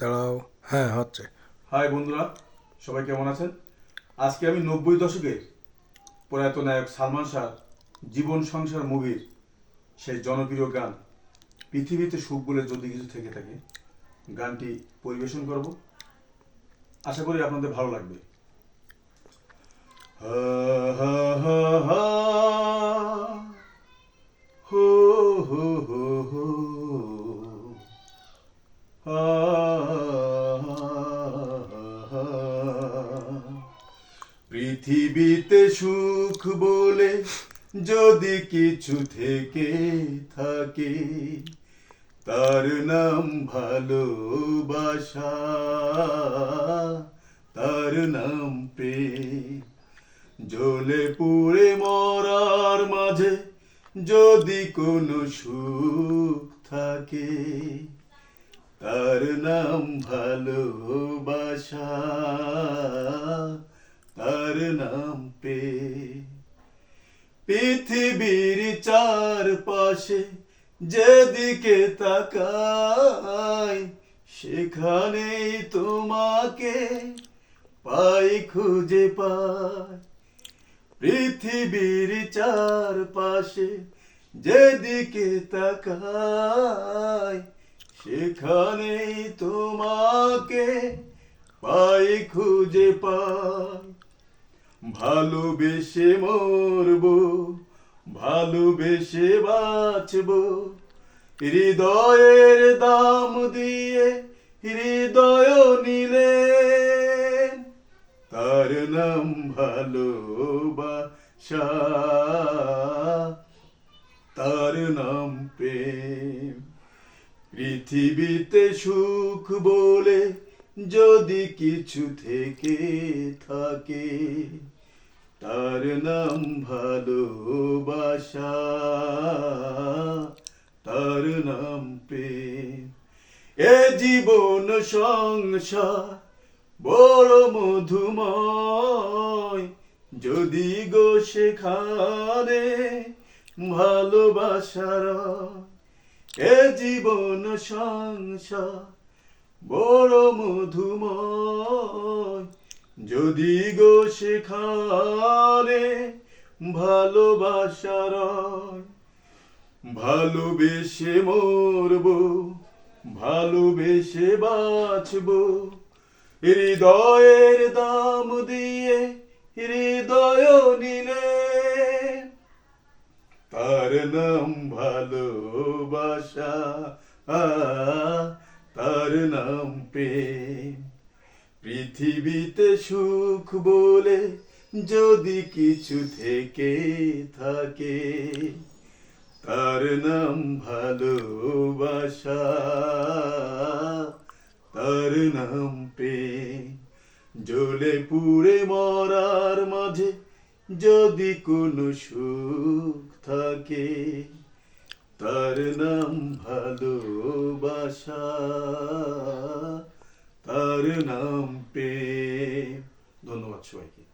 দাঁড়াও। হ্যাঁ হচ্ছে। হাই বন্ধুরা। সবাই কেমন আছেন? আজকে আমি নব্বই দশকের প্রয়াত নায়ক সালমান শাহ জীবন সংসার মুভির সেই জনপ্রিয় গান, পৃথিবীতে সুখ বলে যদি কিছু থেকে থাকে, গানটি পরিবেশন করব। আশা করি আপনাদের ভালো লাগবে। হা পৃথিবীতে সুখ বলে যদি কিছু থেকে থাকে, তার নাম ভালোবাসা, তার নাম প্রেম। জ্বলে পুড়ে মরার মাঝে যদি কোনো সুখ থাকে, তার নাম ভালোবাসা তার নাম পে। পৃথিবীর চারপাশে যেদিকে তাকাই, সেখানেই তোমাকে পাই, খুঁজে পাই। পৃথিবীর চারপাশে যেদিকে তাকাই, সেখানেই তোমাকে পাই, খুঁজে পাই। ভালোবেসে মরব, ভালোবেসে বাঁচব। হৃদয়ের দাম দিয়ে হৃদয় নিলে তার নাম ভালোবাসা। তার নাম প্রেম। পৃথিবীতে সুখ বলে যদি কিছু থেকে থাকে তার নাম ভালোবাসা তার নাম প্রেম এ জীবন সংসার বড় মধুময়, যদি গো সেখানে ভালোবাসার। এ জীবন সংসার বড় মধুময় যদি গো সেখানে ভালোবাসার ভালোবেসে মরব, ভালোবেসে বাঁচব, হৃদয়ের দাম দিয়ে হৃদয় নিলে, তার নাম ভালোবাসা, তার নাম প্রেম। পৃথিবীতে সুখ বলে যদি কিছু থেকে থাকে, তার নাম ভালোবাসা, তার নাম প্রেম। জ্বলে পুড়ে মরার মাঝে যদি কোনো সুখ থাকে, তার নাম ভালোবাসা। নাম প্রেম ধন্যবাদ সবাইকে।